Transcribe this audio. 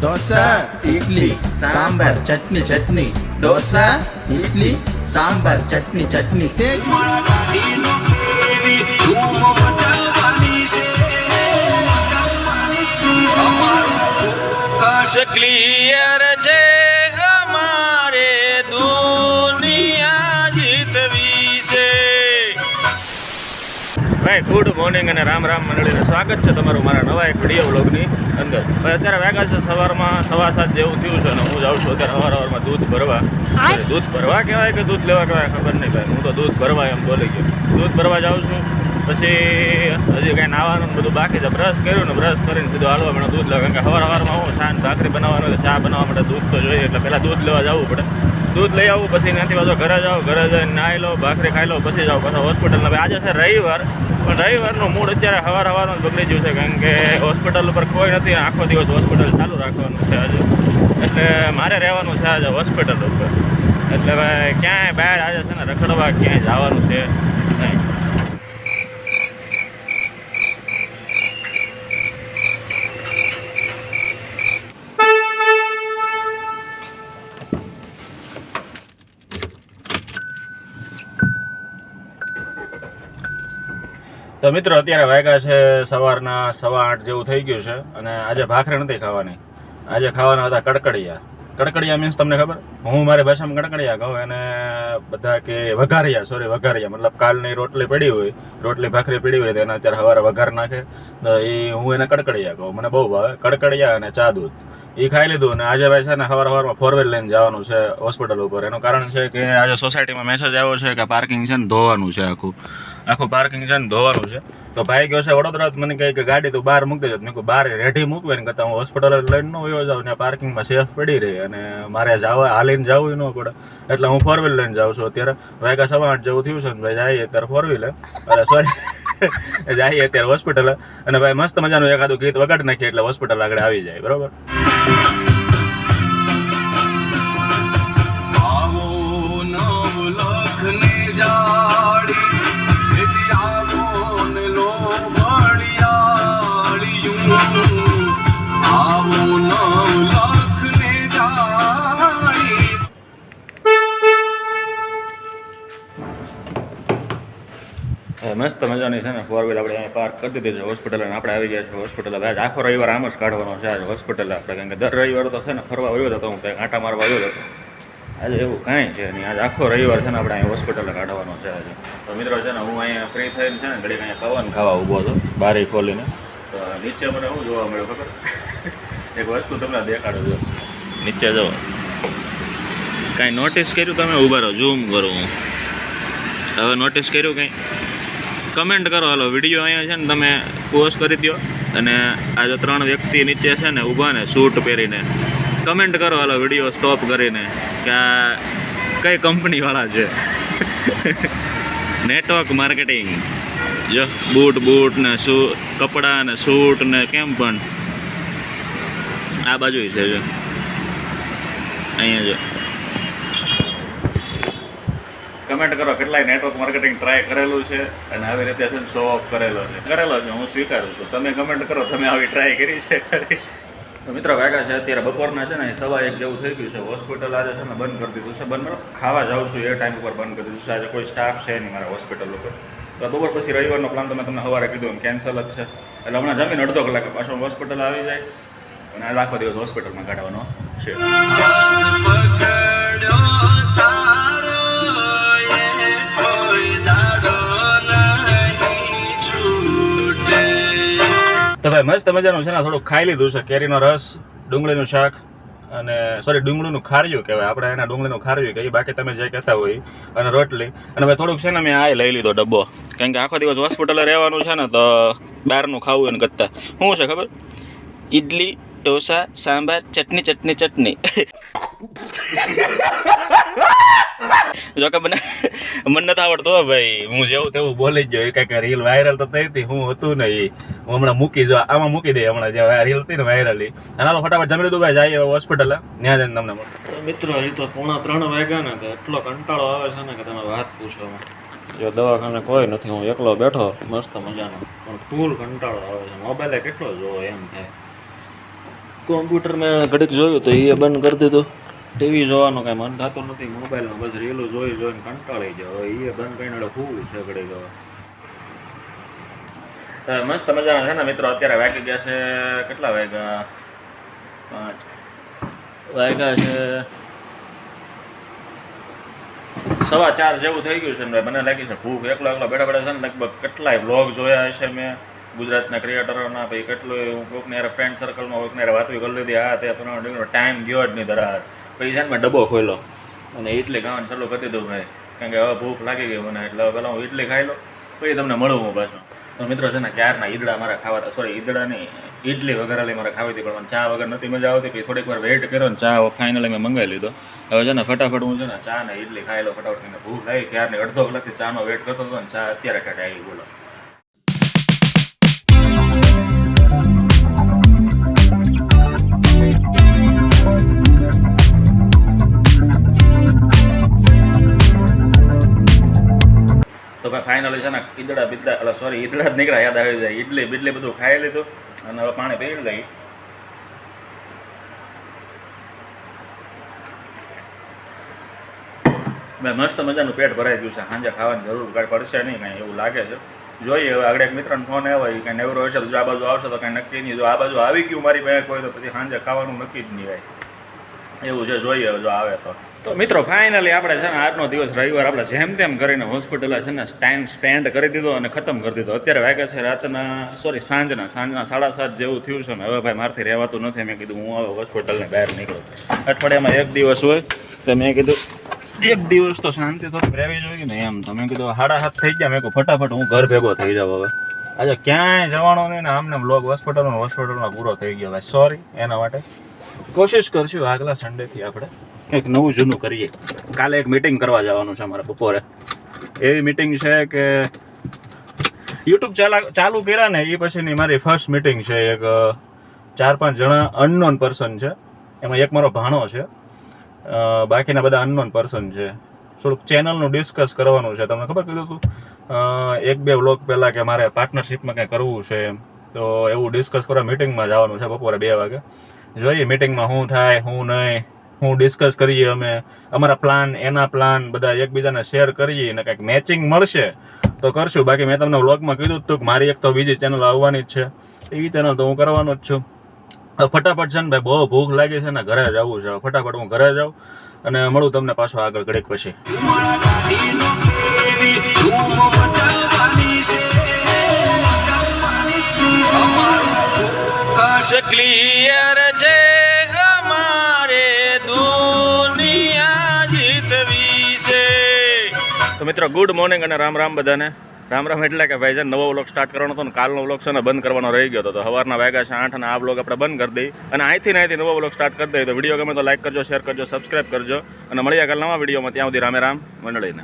દોસા ઇડલી સાંભાર ચટણી ચટણી. દોસા ઇડલી સાંભાર ચટણી ચટણી. તે ક્લિયર છે. ભાઈ ગુડ મોર્નિંગ અને રામ રામ મંડળીને સ્વાગત છે તમારું મારા નવા એક વીડિયો વ્લોગની અંદર. ભાઈ અત્યારે વાગ્યા છે સવારમાં સવા સાત જેવું થયું છે અને હું જાઉં છું અત્યારે સવાર સવારમાં દૂધ ભરવા. દૂધ ભરવા કહેવાય કે દૂધ લેવા કહેવાય? ખબર નહીં ભાઈ હું તો દૂધ ભરવા એમ બોલી ગયો. દૂધ ભરવા જાઉં છું પછી હજી કાંઈ નાવાનું બધું બાકી છે. બ્રશ કર્યું ને બ્રશ કરીને સીધું હાલવા માટે દૂધ લેવા. કારણ કે સવાર સવારમાં હું ચા ભાખરી બનાવવાનું ચા બનાવવા માટે દૂધ તો જોઈએ એટલે પહેલાં દૂધ લેવા જવું પડે. દૂધ લઈ આવું, પછી ત્યાંથી પાછો ઘરે જાઓ, ઘરે જઈને નાહી લો, ભાખરી ખાઈ લો, પછી જાઓ પાછા હોસ્પિટલ આજે છે રવિવાર, પણ રવિવારનું મૂડ અત્યારે હવાર હવારમાં જ બગડી ગયું છે, કારણ કે હોસ્પિટલ ઉપર કોઈ નથી, આખો દિવસ હોસ્પિટલ ચાલુ રાખવાનું છે આજે. એટલે મારે રહેવાનું છે આજે હોસ્પિટલ ઉપર. એટલે ભાઈ, ક્યાંય બહાર આજે છે ને રખડવા ક્યાંય જવાનું છે નહીં. તો મિત્રો, અત્યારે વાગ્યા છે સવારના સવા આઠ જેવું થઈ ગયું છે અને આજે ભાખરી નથી ખાવાની. આજે ખાવાના હતા કડકડિયા. કડકડિયા મીન્સ તમને ખબર? હું મારી ભાષામાં કડકડિયા કહું, એને બધા કે વઘારિયા સોરી વઘારિયા. મતલબ કાલની રોટલી પડી હોય, રોટલી ભાખરી પડી હોય તેના અત્યારે સવારે વઘાર નાખે. તો એ હું એને કડકડિયા કહું. મને બહુ ભાવે. કડકડિયા અને ચા દૂધ. એ ખાઈ લીધું અને આજે ભાઈ છે ને સવાર સવારમાં ફોર વ્હીલ લઈને જવાનું છે હોસ્પિટલ ઉપર. એનું કારણ છે કે આજે સોસાયટીમાં મેસેજ આવ્યો છે કે પાર્કિંગ છે ને ધોવાનું છે આખું. આખું પાર્કિંગ છે ને ધોવાનું છે. તો ભાઈ ગયો છે વડોદરા મને કહે કે ગાડી તું બહાર મૂકી દેજો. મેં કહું બહાર રેઢી મૂકવે ને કરતાં હું હોસ્પિટલ લઈને ન વયો જાઉં ને પાર્કિંગમાં સેફ પડી રહી અને મારે જવા, હાલીને જવું ન પડે. એટલે હું ફોર વ્હીલ લઈને જાઉં છું અત્યારે. વાગ્યા સવા આઠ જેવું થયું છે ને ભાઈ જાય અત્યારે ફોર વ્હીલર અરે સોરી જઈએ અત્યારે હોસ્પિટલ અને ભાઈ મસ્ત મજાનું એકાદું ગીત વગાડી નાખીએ એટલે હોસ્પિટલ આગળ આવી જાય. બરોબર? આવો મસ્ત મજાની છે ને ફોર વ્હીલ આપણે અહીંયા પાર્ક કરી દીધી છે હોસ્પિટલ અને આપણે આવી ગયા છે હોસ્પિટલ હવે આખો રવિવાર આમ જ કાઢવાનો છે આજે હોસ્પિટલ આપણે, કારણ કે દર રવિવાર તો છે ને ફરવા આવ્યો હતો હું કંઈક આંટા મારવા આવ્યો હતો. આજે એવું કાંઈ છે નહીં, આજે આખો રવિવાર છે ને આપણે અહીંયા હોસ્પિટલ કાઢવાનો છે આજે. તો મિત્રો છે ને, હું અહીંયા ફ્રી થઈને છે ને, ઘડીક અહીંયા પવન ખાવા ઊભો હતો બારી ખોલીને. તો નીચે મને શું જોવા મળ્યું ખબર? એક વસ્તુ તમને દેખાડો છો. નીચે જો કાંઈ નોટિસ કર્યું તમે? ઊભા રહો ઝૂમ કરું. હું હવે નોટિસ કર્યું કંઈ? કમેન્ટ કરો. હાલો વીડિયો અહીંયા છે ને તમે પોસ્ટ કરી દો અને આ જો ત્રણ વ્યક્તિ નીચે છે ને ઊભા ને સૂટ પહેરીને. કમેન્ટ કરો હાલો વીડિયો સ્ટોપ કરીને કે આ કઈ કંપનીવાળા છે? નેટવર્ક માર્કેટિંગ જો બૂટ બૂટ ને શૂ કપડાં ને સૂટ ને કેમ પણ. આ બાજુ છે, જો. અહીંયા જો. કમેન્ટ કરો કેટલાય નેટવર્ક માર્કેટિંગ ટ્રાય કરેલું છે અને આવી રીતે છે શો ઓફ કરેલો છે. કરેલો છે હું સ્વીકારું છું. તમે કમેન્ટ કરો તમે આવી ટ્રાય કરી છે. તો મિત્રો વાગ્યા છે અત્યારે બપોરના છે ને સવા એક જેવું થઈ ગયું છે. હોસ્પિટલ આજે છે ને બંધ કરી દીધું છે. બંધ ખાવા જાઉં છું એ ટાઈમ ઉપર બંધ કરી દીધું છે. આજે કોઈ સ્ટાફ છે નહીં મારા હોસ્પિટલ ઉપર. તો બપોર પછી રવિવારનો પ્લાન તમે મેં તમને સવારે કીધું એમ કેન્સલ જ છે. એટલે હમણાં જમીને અડધો કલાક પાછો હોસ્પિટલ આવી જાય. અને આખો દિવસ હોસ્પિટલમાં કાઢવાનો છે. તો મસ્ત મજાનું છે ને, થોડુંક ખાઈ લીધું છે. કેરીનો રસ, ડુંગળીનું શાક અને સોરી ડુંગળીનું ખાર્યું કહેવાય. આપણે એના ડુંગળીનું ખાર્યું કહીએ. બાકી તમે જે કહેતા હોય અને રોટલી. અને ભાઈ, થોડુંક છે ને, મેં આ લઈ લીધો ડબ્બો. કારણ કે આખો દિવસ હોસ્પિટલે રહેવાનું છે ને, તો બહારનું ખાવું એને કરતાં શું છે ખબર? ઇડલી ઢોસા સાંભાર ચટણી ચટણી ચટણી જોકે મને મને નથી આવડતો ભાઈ. હું જેવું તેવું બોલી જ ગયો. એ કાંઈક રીલ વાયરલ તો થઈ હતી, હું હતું નહીં હું હમણાં મૂકી જો આમાં મૂકી દે હમણાં જે રીલ હતી ને વાયરલ એ અને હાલો ફટાફટ જમી લીધું ભાઈ જઈએ હોસ્પિટલ ત્યાં જઈને તમને મળે. મિત્રો, હજી તો પોણા ત્રણ વાગ્યા ને એટલો કંટાળો આવે છે ને કે તમે વાત પૂછો જો દવાખાને કોઈ નથી, હું એકલો બેઠો, મસ્ત મજાનો. પણ ફૂલ કંટાળો આવે છે. મોબાઈલે કેટલો જોવો એમ થાય. કોમ્પ્યુટર મેં ઘડીક જોયું તો એ બંધ કરી દીધું. ટીવી જોવાનું કાંઈ મન થતો નથી. મોબાઈલમાં બસ રીલો જોઈ જોઈને કંટાળી હવે એ બંધ કરીને ફૂલ છે ઘડીક હવે. મસ્ત મજાના છે ને મિત્રો? અત્યારે વાગી ગયા છે કેટલા વાગ્યા? પાંચ. વાગ્યા છે સવા ચાર જેવું થઈ ગયું છે મને લાગી છે ભૂખ એકલો એકલો બેઠા બેઠા છે ને લગભગ કેટલાય બ્લોગ જોયા હશે મેં. ગુજરાતના ક્રિએટરોના ભાઈ કેટલું હું કોઈકને યાર ફ્રેન્ડ સર્કલમાં કોઈકને યાર વાતો કરી લીધી આ તે પ્રમાણે ટાઈમ ગયો જ નહીં દરાર. પછી છે ને મેં ડબ્બો ખોલ્યો અને ઇડલી ખાવાનું ચાલુ કરી દીધું ભાઈ. કારણ કે હવે ભૂખ લાગી ગઈ મને, એટલે પહેલાં હું ઇડલી ખાઈ લઉં, પછી તમને મળું હું પાછું. તો મિત્રો છે ને ક્યારના ઈદડા મારા ખાવા હતા સોરી ઈદડા ઇડલી વગેરે મારે ખાવી હતી, પણ મને ચા વગર નથી મજા આવતી. પછી થોડીક વાર વેઇટ કર્યો ને ચા ફાઇનલી મેં મંગાવી લીધો. હવે છે ને ફટાફટ હું છે ને ચા ને ઇડલી ખાઈ લો ફટાફટ ભૂખ લાગી ક્યારની, અડધો કલાકથી ચાનો વેઇટ કરતો હતો ને ચા અત્યારે ટાટા આવી બોલો તો ભાઈ ફાઇનલી છે ને, ઈદડા બીદડા એટલે સોરી ઈદડા જ નીકળ્યા, યાદ આવી જાય. ઈડલી બીડલી બધું ખાઈ લીધું અને હવે પાણી પી લઈ મેં મસ્ત મજાનું પેટ ભરાઈ ગયું છે. સાંજે ખાવાની જરૂર કાંઈ પડશે નહીં, કાંઈ એવું લાગે છે. જોઈએ, હવે આગળ એક મિત્રનો ફોન આવ્યો એ કાંઈ નેવરો હશે, તો જો આ બાજુ આવશે, તો કાંઈ નક્કી નહીં. જો આ બાજુ આવી ગયું મારી પાસે કોઈ, તો પછી સાંજે ખાવાનું નક્કી જ નહીં ભાઈ એવું છે જોઈએ જો આવે તો. તો મિત્રો ફાઇનલી આપણે છે ને આજનો દિવસ રવિવાર આપણે જેમ તેમ કરીને હોસ્પિટલે છે ને ટાઈમ સ્પેન્ડ કરી દીધો અને ખતમ કરી દીધો. અત્યારે વાગે છે રાતના સોરી સાંજના સાંજના સાડા સાત જેવું થયું છે ને. હવે ભાઈ મારથી રહેવાતું નથી. મેં કીધું હું હવે હોસ્પિટલને બહાર નીકળું. અઠવાડિયામાં એક દિવસ હોય તો મેં કીધું, એક દિવસ તો શાંતિ થોડીક રહેવી જોઈએ ને એમ તો. મેં કીધું સાડા સાત થઈ ગયા. મેં કહું ફટાફટ હું ઘર ભેગો થઈ જાઉં હવે. આજે ક્યાંય જવાનો નહીં ને. આમને બ્લોગ હોસ્પિટલનો હોસ્પિટલમાં પૂરો થઈ ગયો. ભાઈ સોરી એના માટે. કોશિશ કરશું આગલા સન્ડેથી આપણે. કંઈક નવું જૂનું કરીએ. કાલે એક મિટિંગ કરવા જવાનું છે અમારે બપોરે. એવી મિટિંગ છે કે યુટ્યુબ ચાલા કર્યા ને એ પછીની મારી ફર્સ્ટ મિટિંગ છે એક ચાર પાંચ જણા અનનોન પર્સન છે. એમાં એક મારો ભાણો છે. બાકીના બધા અનનોન પર્સન છે. થોડુંક ચેનલનું ડિસ્કસ કરવાનું છે. તમને ખબર કીધું હતું? એક બે વ્લોગ પહેલાં કે મારે પાર્ટનરશિપમાં કંઈ કરવું છે એમ. તો એવું ડિસ્કસ કરવા મિટિંગમાં જવાનું છે બપોરે બે વાગે. જોઈએ મિટિંગમાં શું થાય શું નહીં હું ડિસ્કસ કરીએ અમે અમારા પ્લાન એના પ્લાન બધા એકબીજાને શેર કરીએ અને કંઈક મેચિંગ મળશે તો કરશું બાકી મેં તમને વ્લોગમાં કીધું હતું કે મારી એક તો બીજી ચેનલ આવવાની જ છે એ ચેનલ તો હું કરવાનો જ છું ફટાફટ છે ને ભાઈ બહુ ભૂખ લાગી છે ને ઘરે જવું છે ફટાફટ હું ઘરે જાઉં અને મળું તમને પાછો આગળ ઘડીક પછી ક્લિયર મિત્રો ગુડ મોર્નિંગ અને રામ રામ બધાને. રામ રામ એટલે કે ભાઈ છે નવો વ્લોગ સ્ટાર્ટ કરવાનો હતો ને કાલનો વ્લોગ છે ને બંધ કરવાનો રહી ગયો હતો. તો સવારના વાગ્યા છે આઠ અને આ વ્લોગ આપણે બંધ કરી દઈ અને અહીંથી ને અહીંથી નવો વ્લોગ સ્ટાર્ટ કરી દઈએ. તો વીડિયો ગમે તો લાઈક કરજો શેર કરજો સબસ્ક્રાઈબ કરજો. અને મળીએ કાલ નવા વિડીયોમાં ત્યાં સુધી રામે રામ, મંડળીને.